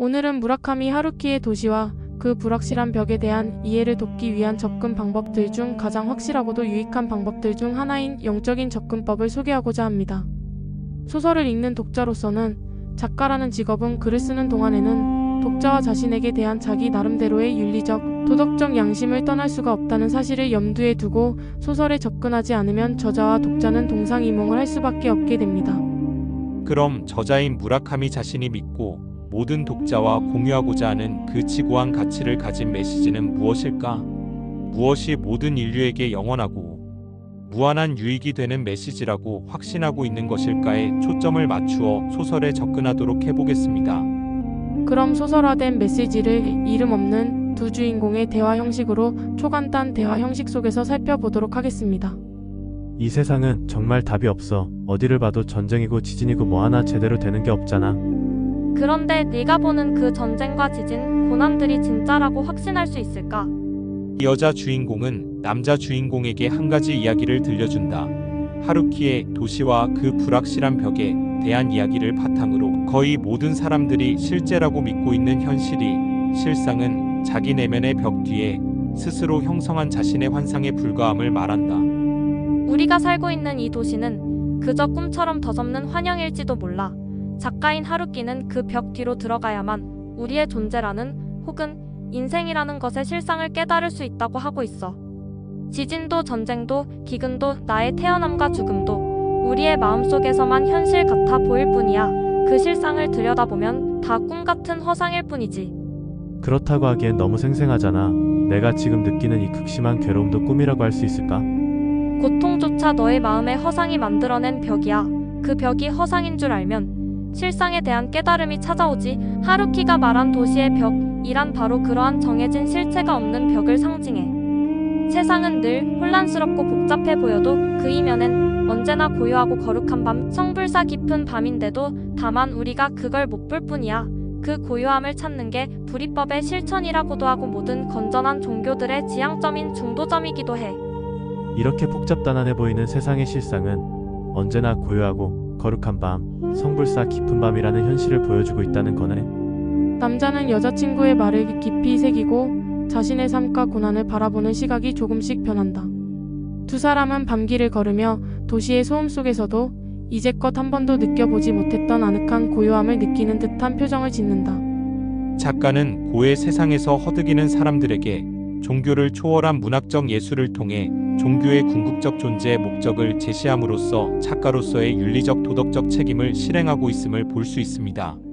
오늘은 무라카미 하루키의 도시와 그 불확실한 벽에 대한 이해를 돕기 위한 접근 방법들 중 가장 확실하고도 유익한 방법들 중 하나인 영적인 접근법을 소개하고자 합니다. 소설을 읽는 독자로서는 작가라는 직업은 글을 쓰는 동안에는 독자와 자신에게 대한 자기 나름대로의 윤리적, 도덕적 양심을 떠날 수가 없다는 사실을 염두에 두고 소설에 접근하지 않으면 저자와 독자는 동상이몽을 할 수밖에 없게 됩니다. 그럼 저자인 무라카미 자신이 믿고 모든 독자와 공유하고자 하는 그 지고한 가치를 가진 메시지는 무엇일까? 무엇이 모든 인류에게 영원하고 무한한 유익이 되는 메시지라고 확신하고 있는 것일까에 초점을 맞추어 소설에 접근하도록 해보겠습니다. 그럼 소설화된 메시지를 이름 없는 두 주인공의 대화 형식으로 초간단 대화 형식 속에서 살펴보도록 하겠습니다. 이 세상은 정말 답이 없어. 어디를 봐도 전쟁이고 지진이고 뭐 하나 제대로 되는 게 없잖아. 그런데 네가 보는 그 전쟁과 지진, 고난들이 진짜라고 확신할 수 있을까? 이 여자 주인공은 남자 주인공에게 한 가지 이야기를 들려준다. 하루키의 도시와 그 불확실한 벽에 대한 이야기를 바탕으로 거의 모든 사람들이 실제라고 믿고 있는 현실이 실상은 자기 내면의 벽 뒤에 스스로 형성한 자신의 환상에 불과함을 말한다. 우리가 살고 있는 이 도시는 그저 꿈처럼 더접는 환영일지도 몰라. 작가인 하루키는 그 벽 뒤로 들어가야만 우리의 존재라는 혹은 인생이라는 것의 실상을 깨달을 수 있다고 하고 있어. 지진도 전쟁도 기근도 나의 태어남과 죽음도 우리의 마음속에서만 현실 같아 보일 뿐이야. 그 실상을 들여다보면 다 꿈 같은 허상일 뿐이지. 그렇다고 하기엔 너무 생생하잖아. 내가 지금 느끼는 이 극심한 괴로움도 꿈이라고 할 수 있을까? 고통조차 너의 마음의 허상이 만들어낸 벽이야. 그 벽이 허상인 줄 알면 실상에 대한 깨달음이 찾아오지. 하루키가 말한 도시의 벽이란 바로 그러한 정해진 실체가 없는 벽을 상징해. 세상은 늘 혼란스럽고 복잡해 보여도 그 이면엔 언제나 고요하고 거룩한 밤, 성불사 깊은 밤인데도 다만 우리가 그걸 못 볼 뿐이야. 그 고요함을 찾는 게 불이법의 실천이라고도 하고 모든 건전한 종교들의 지향점인 중도점이기도 해. 이렇게 복잡단안해 보이는 세상의 실상은 언제나 고요하고 거룩한 밤, 성불사 깊은 밤이라는 현실을 보여주고 있다는 거네. 남자는 여자친구의 말을 깊이 새기고 자신의 삶과 고난을 바라보는 시각이 조금씩 변한다. 두 사람은 밤길을 걸으며 도시의 소음 속에서도 이제껏 한 번도 느껴보지 못했던 아늑한 고요함을 느끼는 듯한 표정을 짓는다. 작가는 고의 세상에서 허드기는 사람들에게 종교를 초월한 문학적 예술을 통해 종교의 궁극적 존재의 목적을 제시함으로써 작가로서의 윤리적 도덕적 책임을 실행하고 있음을 볼 수 있습니다.